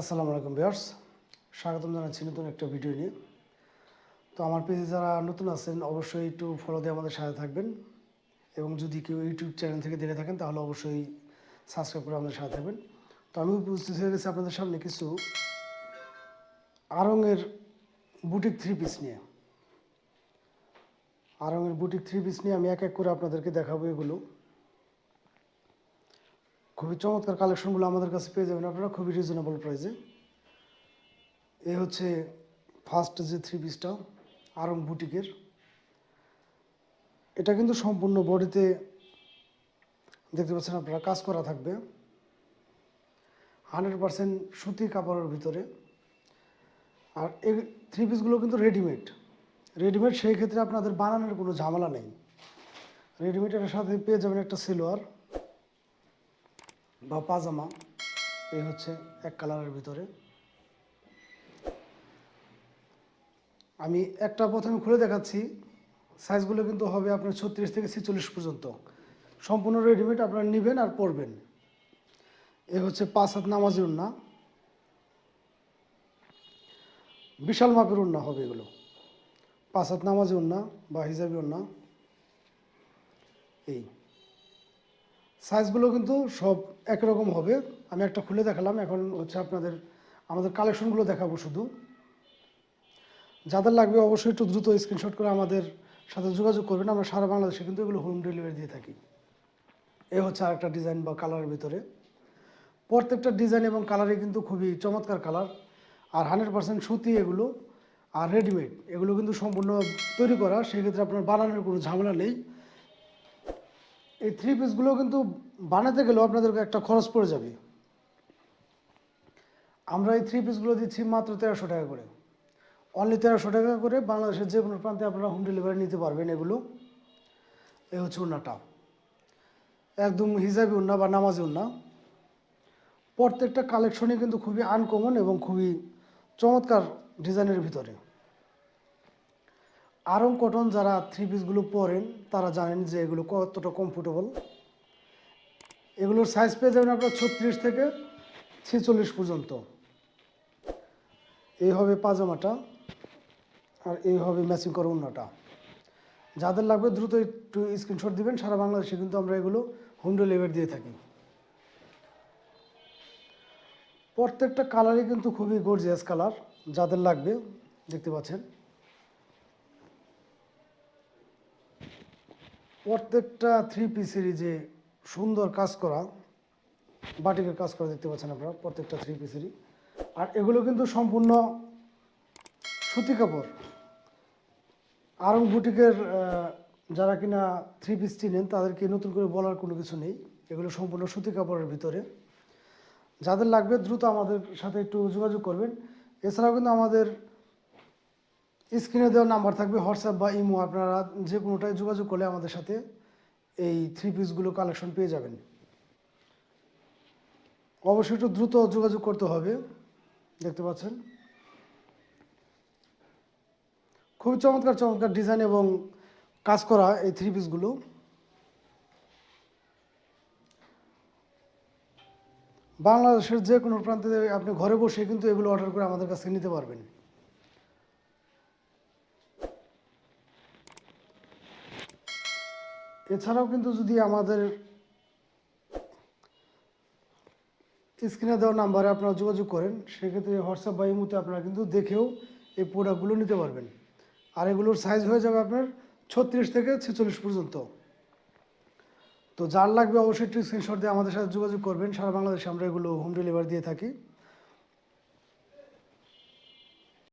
আসসালামু আলাইকুম বিয়ার্স স্বাগতম জানাচ্ছি নতুন একটা ভিডিও নিয়ে। তো আমার পেজে যারা নতুন আছেন, অবশ্যই একটু ফলো দিয়ে আমাদের সাথে থাকবেন। এবং যদি কেউ ইউটিউব চ্যানেল থেকে দেখে থাকেন, তাহলে অবশ্যই সাবস্ক্রাইব করে আমাদের সাথে থাকবেন। তো আমি উপস্থিত হয়ে গেছি আপনাদের সামনে কিছু আরঙের বুটিক থ্রি পিস নিয়ে। আরঙের বুটিক থ্রি পিস নিয়ে আমি এক এক করে আপনাদেরকে দেখাবো এগুলো। খুবই চমৎকার কালেকশনগুলো আমাদের কাছে পেয়ে যাবেন আপনারা, খুবই রিজনেবল প্রাইসে এ। হচ্ছে ফার্স্ট যে থ্রি পিসটা আরং বুটিকের। এটা কিন্তু সম্পূর্ণ বডিতে দেখতে পাচ্ছেন আপনারা, কাজ করা থাকবে। হান্ড্রেড পারসেন্ট সুতি কাপড়ের ভিতরে। আর এই থ্রি পিসগুলো কিন্তু রেডিমেড রেডিমেড সেই ক্ষেত্রে আপনাদের বানানোর কোনো ঝামেলা নেই। রেডিমেডের সাথে পেয়ে যাবেন একটা সিলোয়ার বা পাজামা, এই হচ্ছে এক কালারের ভিতরে। আমি একটা প্রথমে খুলে দেখাচ্ছি, সাইজগুলো কিন্তু হবে আপনার ছত্রিশ থেকে ছেচল্লিশ পর্যন্ত। সম্পূর্ণ রেডিমেড আপনারা নেবেন আর পরবেন। এ হচ্ছে পাঁচ হাত নামাজি উন্না। বিশাল মাপের উন্না হবে এগুলো। পাঁচ হাত নামাজি উন্না বা হিজাবি উন্না। এই। সাইজগুলো কিন্তু সব একরকম হবে। আমি একটা খুলে দেখালাম, এখন হচ্ছে আপনাদের, আমাদের কালেকশনগুলো দেখাবো শুধু। যাদের লাগবে অবশ্যই একটু দ্রুত স্ক্রিনশট করে আমাদের সাথে যোগাযোগ করবেন। আমরা সারা বাংলাদেশে কিন্তু এগুলো হোম ডেলিভারি দিয়ে থাকি। এ হচ্ছে আরেকটা ডিজাইন বা কালারের ভিতরে। প্রত্যেকটা ডিজাইন এবং কালারই কিন্তু খুবই চমৎকার কালার আর হান্ড্রেড পার্সেন্ট সুতি এগুলো, আর রেডিমেড এগুলো কিন্তু সম্পূর্ণ তৈরি করা। সেক্ষেত্রে আপনার বানানোর কোনো ঝামেলা নেই। এই থ্রি পিসগুলো কিন্তু বানাতে গেলেও আপনাদেরকে একটা খরচ পড়ে যাবে। আমরা এই থ্রি পিসগুলো দিচ্ছি মাত্র তেরোশো টাকা করে। অনলি তেরোশো টাকা করে বাংলাদেশের যে কোনো প্রান্তে আপনারা হোম ডেলিভারি নিতে পারবেন এগুলো। এই হচ্ছে উন্নাটা একদম হিজাবি উন্না বা নামাজি উন্না প্রত্যেকটা কালেকশনই কিন্তু খুবই আনকমন এবং খুবই চমৎকার ডিজাইনের ভিতরে। আরং কটন যারা থ্রি পিসগুলো পরেন, তারা জানেন যে এগুলো কতটা কমফোর্টেবল এগুলোর সাইজ পেয়ে যাবেন আপনার ছত্রিশ থেকে ছেচল্লিশ পর্যন্ত। এই হবে পাজামাটা, আর এই হবে ম্যাচিং করা উন্নাটা যাদের লাগবে দ্রুত একটু স্ক্রিনশট দিবেন, সারা বাংলাদেশে কিন্তু আমরা এগুলো হোম ডেলিভারি দিয়ে থাকি। প্রত্যেকটা কালারই কিন্তু খুবই গর্জিয়াস কালার যাদের লাগবে, দেখতে পাচ্ছেন। প্রত্যেকটা থ্রি পিসেরই যে সুন্দর কাজ করা, বাটিকের কাজ করা দেখতে পাচ্ছেন আপনারা, প্রত্যেকটা থ্রি পিসেরই আর এগুলো কিন্তু সম্পূর্ণ সুতি কাপড়। আরং বুটিকের যারা কিনা থ্রি পিস চিনেন, তাদেরকে নতুন করে বলার কোনো কিছু নেই। এগুলো সম্পূর্ণ সুতি কাপড়ের ভিতরে। যাদের লাগবে দ্রুত আমাদের সাথে একটু যোগাযোগ করবেন। এছাড়াও কিন্তু আমাদের স্ক্রিনে দেওয়া নাম্বার থাকবে, হোয়াটসঅ্যাপ বা ইমো, আপনারা যে কোনোটায় যোগাযোগ করলে আমাদের সাথে এই থ্রি পিসগুলো কালেকশন পেয়ে যাবেন। অবশ্যই একটু দ্রুত যোগাযোগ করতে হবে, দেখতে পাচ্ছেন। খুব চমৎকার চমৎকার ডিজাইন এবং কাজ করা এই থ্রি পিসগুলো বাংলাদেশের যে কোনো প্রান্তে আপনি ঘরে বসে কিন্তু এগুলো অর্ডার করে আমাদের কাছে নিতে পারবেন। এছাড়াও কিন্তু যদি আমাদের স্ক্রিনে দেওয়া নাম্বারে আপনারা যোগাযোগ করেন, সেক্ষেত্রে হোয়াটসঅ্যাপ বা ইমুতে আপনারা কিন্তু দেখেও এই প্রোডাক্টগুলো নিতে পারবেন। আর এগুলোর সাইজ হয়ে যাবে আপনার ছত্রিশ থেকে ছেচল্লিশ পর্যন্ত। তো যার লাগবে অবশ্যই একটু স্ক্রিনশট দিয়ে আমাদের সাথে যোগাযোগ করবেন। সারা বাংলাদেশে আমরা এগুলো হোম ডেলিভারি দিয়ে থাকি।